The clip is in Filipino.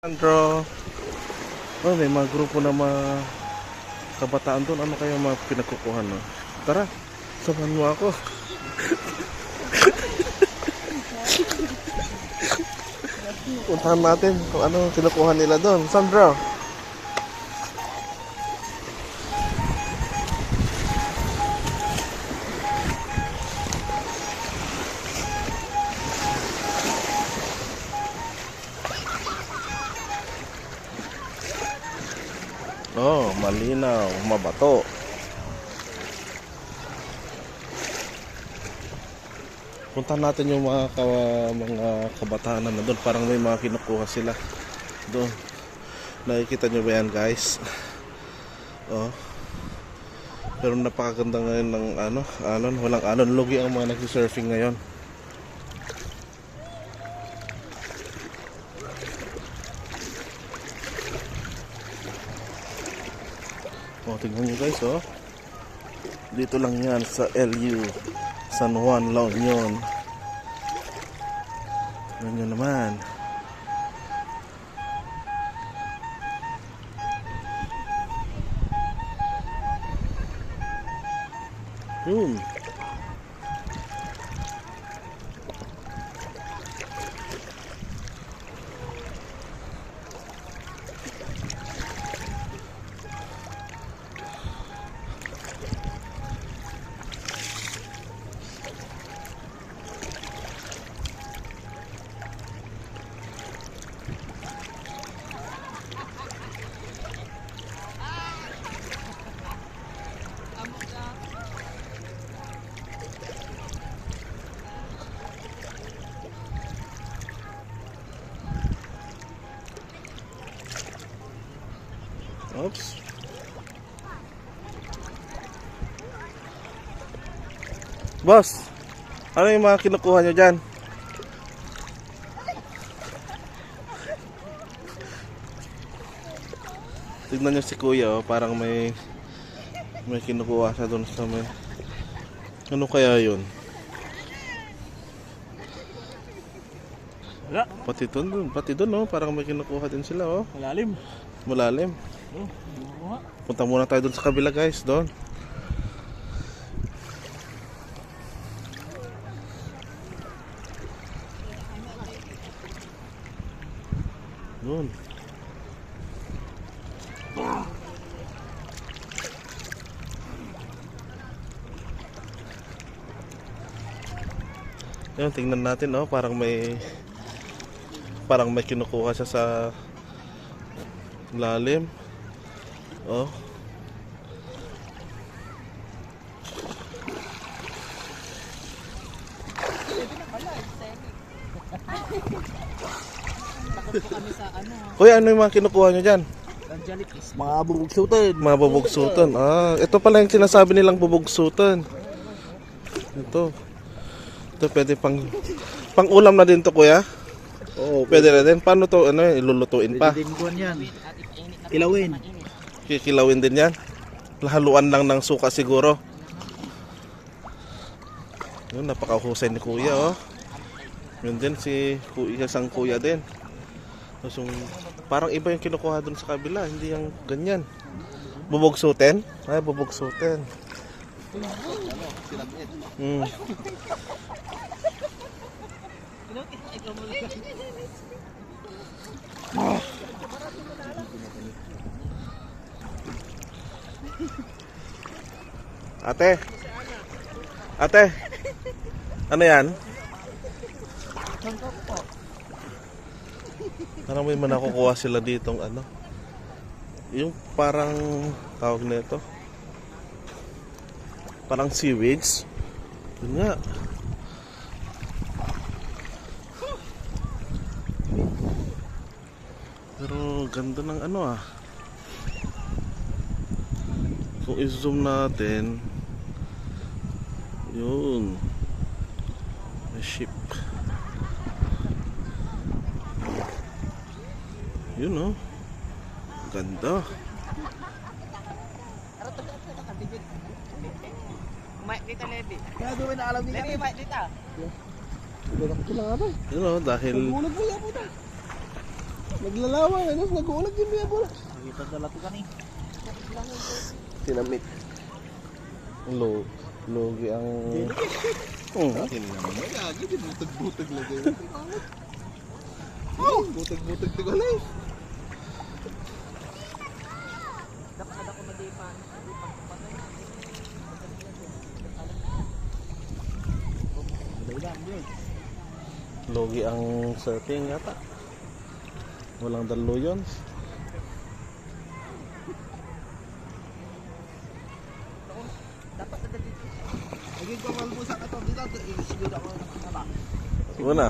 Andro. Oh, may mga grupo na mga kabataan doon. Ano kaya mga pinagkukuhan no? Tara, samahan mo ako. Puntahan natin kung ano kinukuha nila doon. Sandro. Oh, malinaw, mabato. Puntahan natin yung mga ka- mga kabataan na doon. Parang may mga kinukuha sila. Doon. Nakikita nyo ba yan guys? Oh. Pero napakaganda ngayon ng ano, alon, walang alon. Lugi ang mga nagsisurfing ngayon. Oh, tingnan nyo guys, oh. Dito lang yan sa LU San Juan, La Union. Nyo naman. Yun. Boss, ano yung mga kinukuha nyo dyan? Tignan nyo si kuya, oh, parang may may kinukuha siya doon sa may ano kaya yun? Wala. Pati doon, pati doon, oh, parang may kinukuha din sila, oh. Malalim. Malalim. Oh. Punta muna tayo doon sa kabila, guys, doon. Doon. Yun, tingnan natin, oh, parang may parang may kinukuha siya sa lalim. Oh. Kuya, ano yung mga kinukuha nyo dyan? Mga bubugsutan. Mga bubugsutan. Ah, ito pala yung sinasabi nilang bubugsutan. Ito. Ito pwede pang pang ulam na din to, kuya. Oo, Pwede na din. Paano to, ano, ilulutuin pa? Pwede din kuhan yan. Ilawin. Kikilawin din yan. Haluan lang ng suka siguro. Yun, napakahusay ni kuya, oh. Yun din, si kuya, isang kuya din. Yung, parang iba yung kinukuha dun sa kabila, hindi yung ganyan. Bubugsutin? Ay, bubugsutin. Hmm. Ate. Ate. Ano yan? Parang may manakukuha sila ditong ano. Yung parang tawag na ito. Parang seaweeds. Yun nga. Pero ganda ng ano ah. Kung i-zoom natin, yun. May ship. Yun oh. Ganda. Mike dito, Levi. Kaya doon na alam Levi, Mike dito. Ito lang lang ba? Yun oh, dahil Ulag mo yan puta. Naglalawang, ano? Nag-uulag yung mga bola. Nakita dala to kani. Tinamit. Lo, logi ang... Naman na gagi, butag-butag lang kayo. Oh, butag-butag to galay. Dapat ako madipan. Dala yun. Logi ang surfing yata. Walang dalo yun. Una.